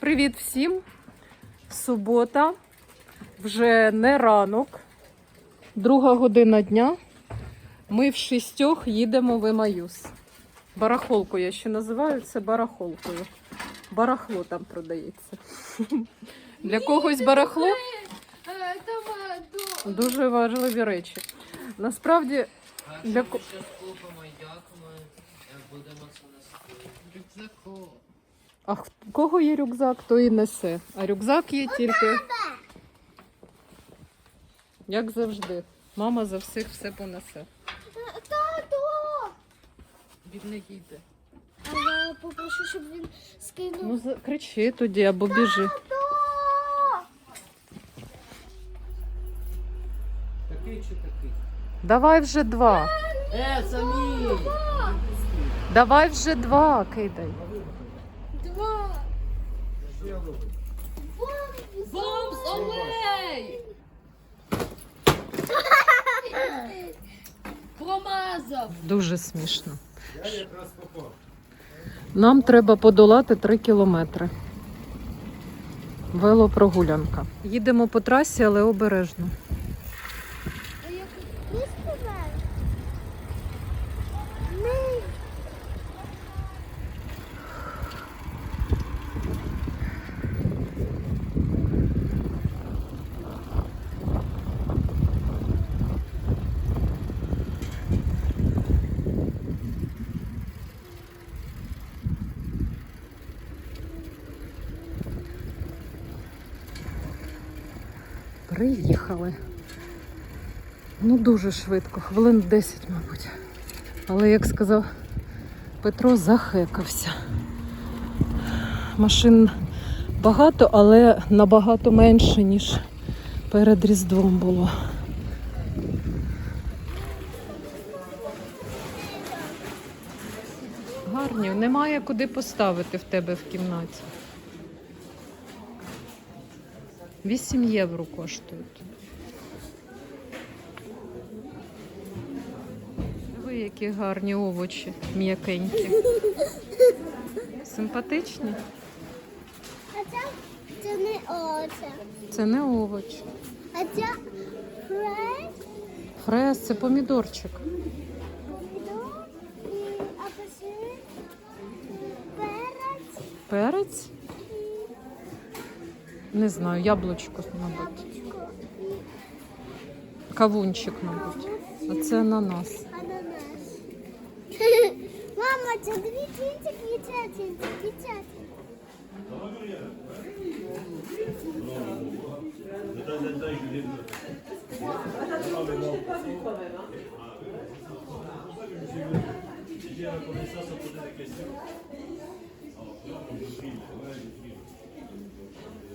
Привіт всім! Субота, вже не ранок, друга година дня. Ми в шістьох їдемо в Емаюс. Барахолку я ще називаю це барахолкою. Барахло там продається. Для когось барахло дуже важливі речі. Насправді, для ко- Зараз купимо, як ми будемо це. А в кого є рюкзак, то і несе. А рюкзак є тільки. Як завжди. Мама за всіх все понесе. Тато! Він не їде. А я попрошу, щоб він скинув. Ну, за- кричи тоді або біжи. Тато! Такий чи такий? Давай вже два. Е, самі! Давай вже два кидай. Два! олей! Промазав! Дуже смішно. Нам треба подолати три кілометри. Велопрогулянка. Їдемо по трасі, але обережно. А як ти сказав? Ми. Приїхали. Ну, дуже швидко, хвилин 10, мабуть. Але, як сказав Петро, захекався. Машин багато, але набагато менше, ніж перед Різдвом було. Гарні, немає куди поставити в тебе в кімнаті. 8 євро коштують. Ви які гарні овочі, м'якенькі. Симпатичні? А це, це не оце. Це не овоч. А це фреш, Фрес це помідорчик. помідор і апельсин, перець Перець? Не знаю, яблучко, мабуть. Кавунчик, мабуть. А це ананас. ананас. Мама, це дві кінці квітять, квітять. Більше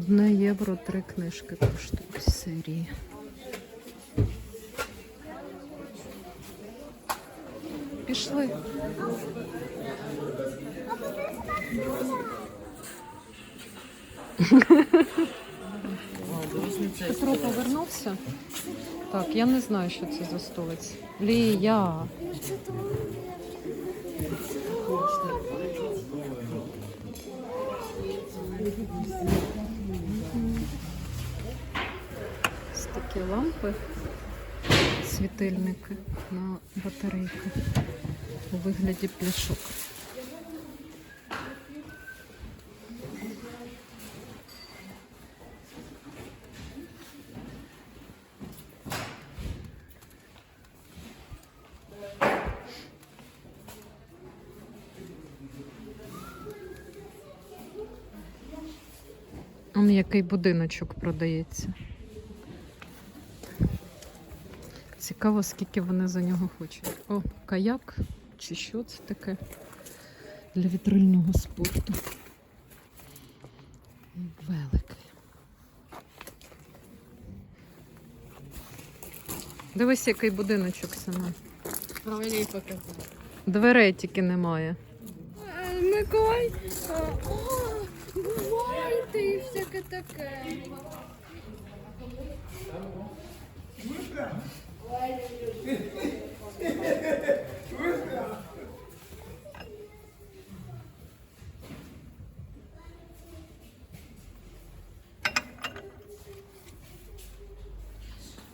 Одне євро три книжки коштують з серії. Пішли. Петро повернувся. Так, я не знаю, що це за столиць. Лія. Ось такі лампи, світильники на батарейку у вигляді пляшок. Який будиночок продається. Цікаво, скільки вони за нього хочуть. О, каяк чи що це таке для вітрильного спорту. Великий. Дивись, який будиночок саме. Дверей тільки немає. Миколай. О, бувайте і всяке таке.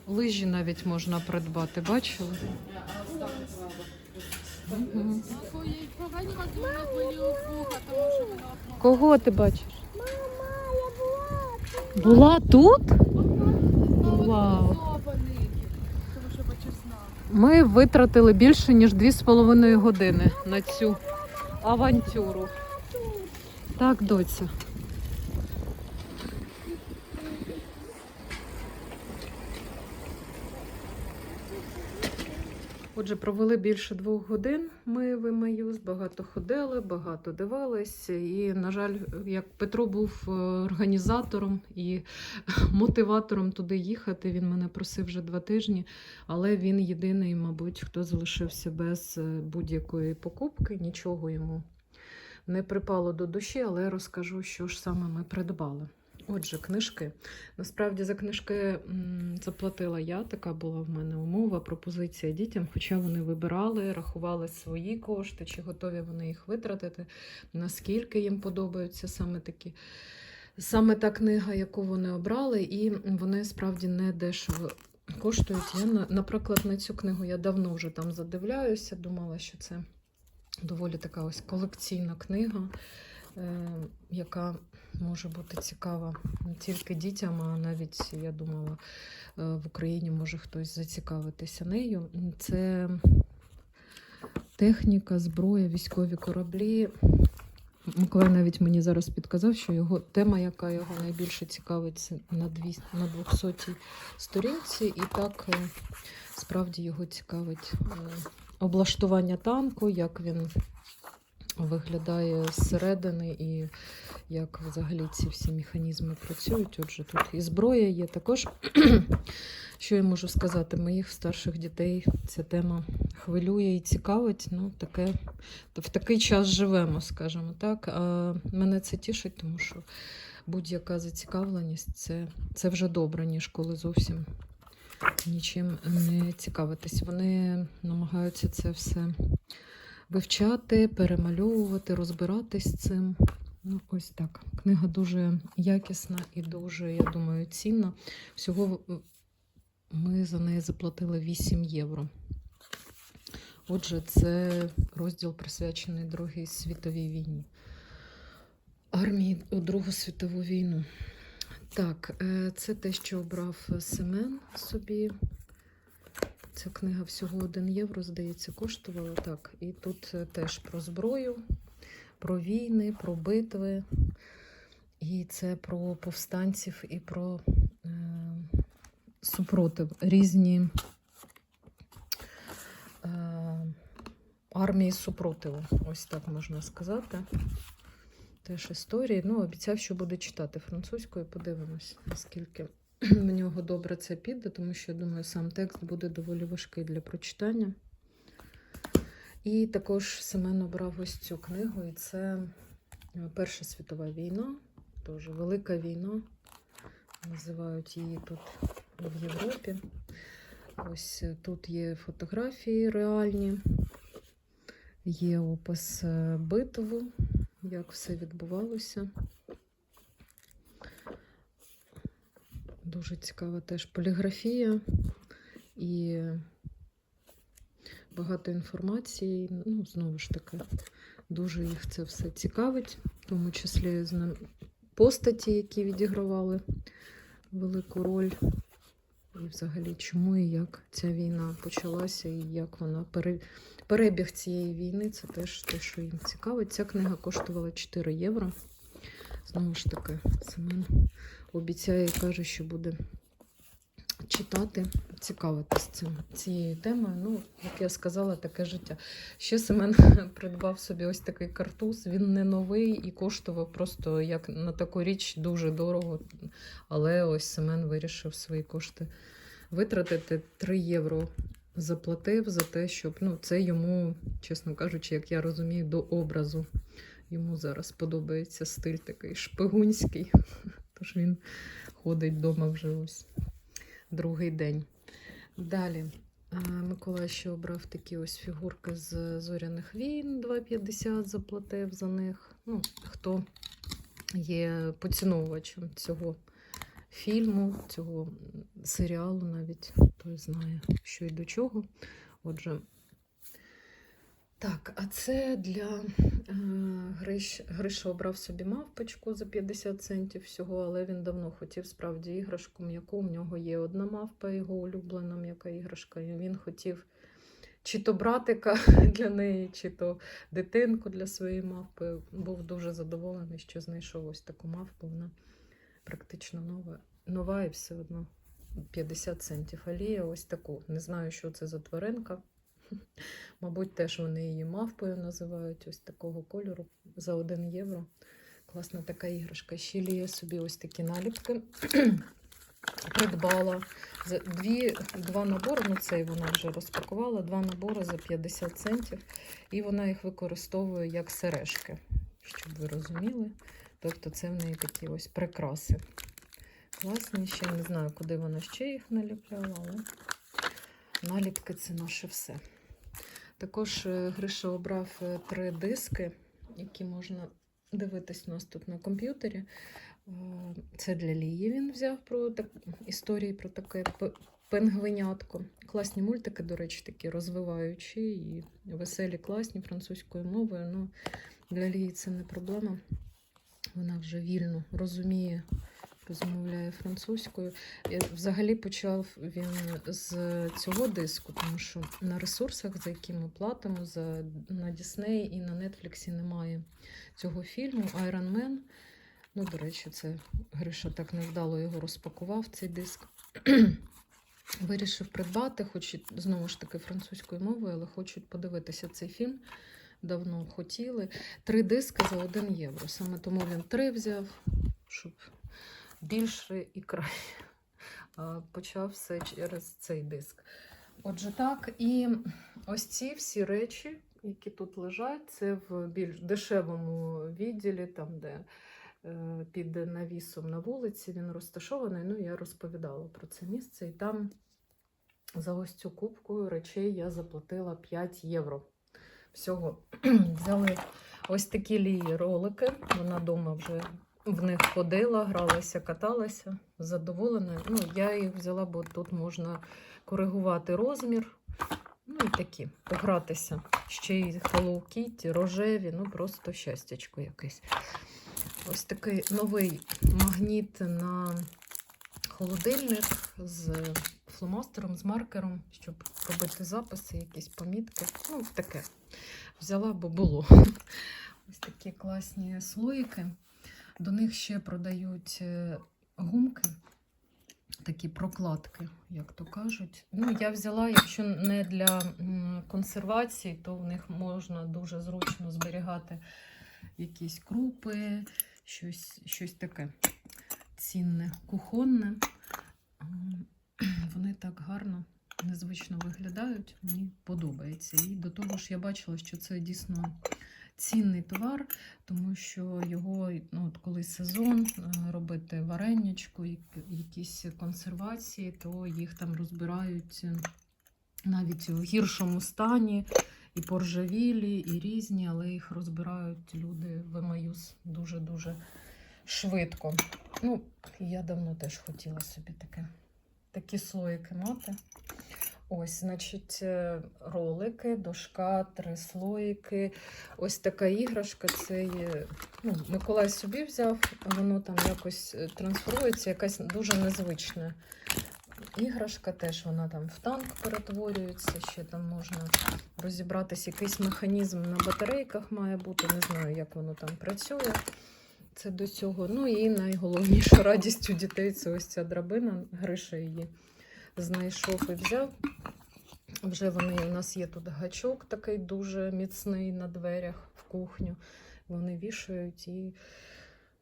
Лижі навіть можна придбати, бачили? Кого ти бачиш? Мама, я була тут. Була тут? Вау. Вау. Тому що бачиш знак. Ми витратили більше ніж 2,5 години на цю авантюру. Так, доця. Отже, провели більше двох годин. Ми в багато ходили, багато дивились. І, на жаль, як Петро був е, організатором і мотиватором туди їхати, він мене просив вже два тижні, але він єдиний, мабуть, хто залишився без е, будь-якої покупки, нічого йому не припало до душі, але розкажу, що ж саме ми придбали. Отже, книжки. Насправді за книжки заплатила я, така була в мене умова, пропозиція дітям, хоча вони вибирали, рахували свої кошти, чи готові вони їх витратити, наскільки їм подобаються саме такі. Саме та книга, яку вони обрали, і вони справді не дешево коштують. Я, наприклад, на цю книгу я давно вже там задивляюся, думала, що це доволі така ось колекційна книга, е, яка може бути цікава не тільки дітям, а навіть я думала, е, в Україні може хтось зацікавитися нею. Це техніка, зброя, військові кораблі. Миколай навіть мені зараз підказав, що його тема, яка його найбільше цікавить, це на, дві, на 200 сторінці, і так е, справді його цікавить е, облаштування танку, як він виглядає зсередини і як взагалі ці всі механізми працюють. Отже, тут і зброя є також. Що я можу сказати, моїх старших дітей ця тема хвилює і цікавить. Ну, таке, в такий час живемо, скажімо так. А мене це тішить, тому що будь-яка зацікавленість це, це вже добре, ніж коли зовсім нічим не цікавитись. Вони намагаються це все вивчати, перемальовувати, розбиратись з цим. Ну, ось так. Книга дуже якісна і дуже, я думаю, цінна. Всього ми за неї заплатили 8 євро. Отже, це розділ присвячений Другій світовій війні. Армії у Другу світову війну. Так, е, це те, що обрав Семен собі. Ця книга всього 1 євро, здається, коштувала. Так, і тут е, теж про зброю, про війни, про битви. І це про повстанців і про е, супротив. Різні е, армії супротиву. Ось так можна сказати. Теж історії. Ну, обіцяв, що буде читати французькою. Подивимось, наскільки в нього добре це піде, тому що я думаю, сам текст буде доволі важкий для прочитання. І також Семен обрав ось цю книгу, і це е, Перша світова війна, теж велика війна. Називають її тут в Європі. Ось е, тут є фотографії реальні, є опис е, битву, як все відбувалося. Дуже цікава теж поліграфія і багато інформації. Ну, знову ж таки, дуже їх це все цікавить, в тому числі постаті, які відігравали велику роль. І взагалі, чому і як ця війна почалася, і як вона пере... перебіг цієї війни, це теж те, що їм цікавить. Ця книга коштувала 4 євро. Знову ж таки, Семен обіцяє і каже, що буде читати цікавитись цим, цією темою. Ну, як я сказала, таке життя. Ще Семен придбав собі ось такий картуз. Він не новий і коштував просто як на таку річ дуже дорого. Але ось Семен вирішив свої кошти витратити 3 євро. Заплатив за те, щоб ну, це йому, чесно кажучи, як я розумію, до образу. Йому зараз подобається стиль такий шпигунський. Тож він ходить вдома вже ось другий день. Далі. е, Микола ще обрав такі ось фігурки з зоряних війн, 2,50 заплатив за них. Ну, хто є поціновувачем цього фільму, цього серіалу навіть, той знає, що й до чого. Отже, так, а це для е, Гриш, Гриша обрав собі мавпочку за 50 центів всього, але він давно хотів справді іграшку м'яку. У нього є одна мавпа, його улюблена м'яка іграшка. І він хотів чи то братика для неї, чи то дитинку для своєї мавпи. Був дуже задоволений, що знайшов ось таку мавпу. Вона практично нова, нова і все одно 50 центів. Алія ось таку. Не знаю, що це за тваринка. Мабуть, теж вони її мавпою називають ось такого кольору за 1 євро. Класна така іграшка. Ще Лія собі ось такі наліпки придбала. Дві, два набори, ну цей вона вже розпакувала, два набори за 50 центів. І вона їх використовує як сережки, щоб ви розуміли. Тобто це в неї такі ось прикраси. Класні, ще не знаю, куди вона ще їх наліпляла, але наліпки це наше все. Також е, Гриша обрав е, три диски, які можна дивитись у нас тут на комп'ютері. Е, Це для Лії він взяв про так, історії про таке п- пингвинятко. Класні мультики, до речі, такі розвиваючі і веселі, класні французькою мовою. Ну, для Лії це не проблема. Вона вже вільно розуміє, розмовляє французькою. І Взагалі почав він з цього диску, тому що на ресурсах, за які ми платимо, за, на Disney і на Netflix немає цього фільму Iron Man. Ну, до речі, це Гриша так невдало його розпакував, цей диск. Вирішив придбати, хоч знову ж таки французькою мовою, але хочуть подивитися цей фільм. Давно хотіли. Три диски за 1 євро. Саме тому він три взяв, щоб більше і краще. Все через цей диск. Отже, так, і ось ці всі речі, які тут лежать, це в більш дешевому відділі, там, де е, під навісом на вулиці він розташований. Ну, я розповідала про це місце, і там за ось цю кубку речей я заплатила 5 євро. Всього взяли ось такі лії ролики. Вона вдома вже в них ходила, гралася, каталася, задоволена. Ну, я їх взяла, бо тут можна коригувати розмір. Ну і такі, погратися. Ще й Hello Kitty, рожеві, ну просто щастячко якесь. Ось такий новий магніт на холодильник з фломастером, з маркером, щоб робити записи, якісь помітки. Ну, таке. Взяла, бо було. Ось такі класні слоїки. До них ще продають е, гумки, такі прокладки, як то кажуть. Ну, я взяла, якщо не для консервації, то в них можна дуже зручно зберігати якісь крупи, щось, щось таке цінне, кухонне. Вони так гарно, незвично виглядають, мені подобається. І до того ж, я бачила, що це дійсно цінний товар, тому що його, ну, от коли сезон, е, робити вареничку, якісь консервації, то їх там розбирають е, навіть у гіршому стані, і поржавілі, і різні, але їх розбирають люди в Емаюс дуже-дуже швидко. Ну, я давно теж хотіла собі таке, такі слоїки мати. Ось, значить, е, ролики, дошка, три слоїки. Ось така іграшка. Це є, ну, Миколай собі взяв, воно там якось е, трансформується, якась дуже незвична іграшка. Теж вона там в танк перетворюється. Ще там можна розібратися. Якийсь механізм на батарейках має бути. Не знаю, як воно там працює. Це до цього. Ну і найголовніша радість у дітей це ось ця драбина. Гриша її знайшов і взяв. Вже вони у нас є тут гачок такий дуже міцний на дверях в кухню. Вони вішають і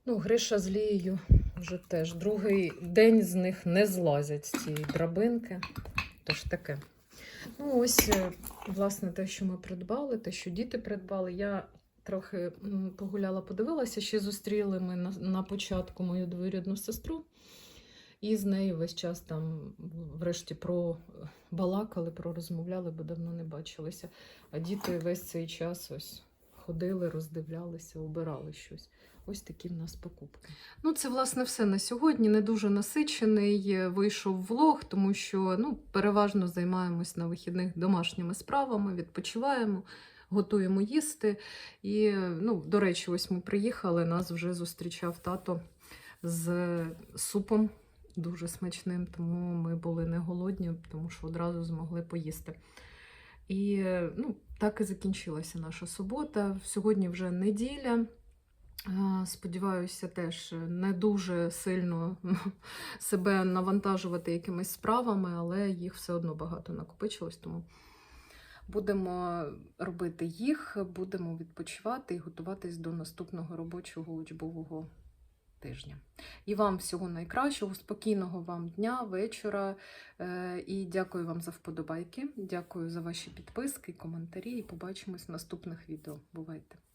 ну, Гриша з Лією вже теж другий день з них не злазять з цієї драбинки. Тож таке. Ну, ось, е, власне, те, що ми придбали, те, що діти придбали. Я трохи погуляла, подивилася. Ще зустріли ми на, на початку мою двоюрідну сестру. І з нею весь час там, врешті, про балакали, про розмовляли, бо давно не бачилися. А діти весь цей час ось ходили, роздивлялися, обирали щось. Ось такі в нас покупки. Ну, це власне все на сьогодні. Не дуже насичений е, вийшов влог, тому що ну, переважно займаємось на вихідних домашніми справами, відпочиваємо, готуємо їсти. І, е, ну, до речі, ось ми приїхали, нас вже зустрічав тато з супом дуже смачним, тому ми були не голодні, тому що одразу змогли поїсти. І ну, так і закінчилася наша субота. Сьогодні вже неділя. Сподіваюся, теж не дуже сильно себе навантажувати якимись справами, але їх все одно багато накопичилось, тому будемо робити їх, будемо відпочивати і готуватись до наступного робочого учбового тижня. І вам всього найкращого, спокійного вам дня, вечора. Е, І дякую вам за вподобайки. Дякую за ваші підписки, коментарі. І побачимось в наступних відео. Бувайте!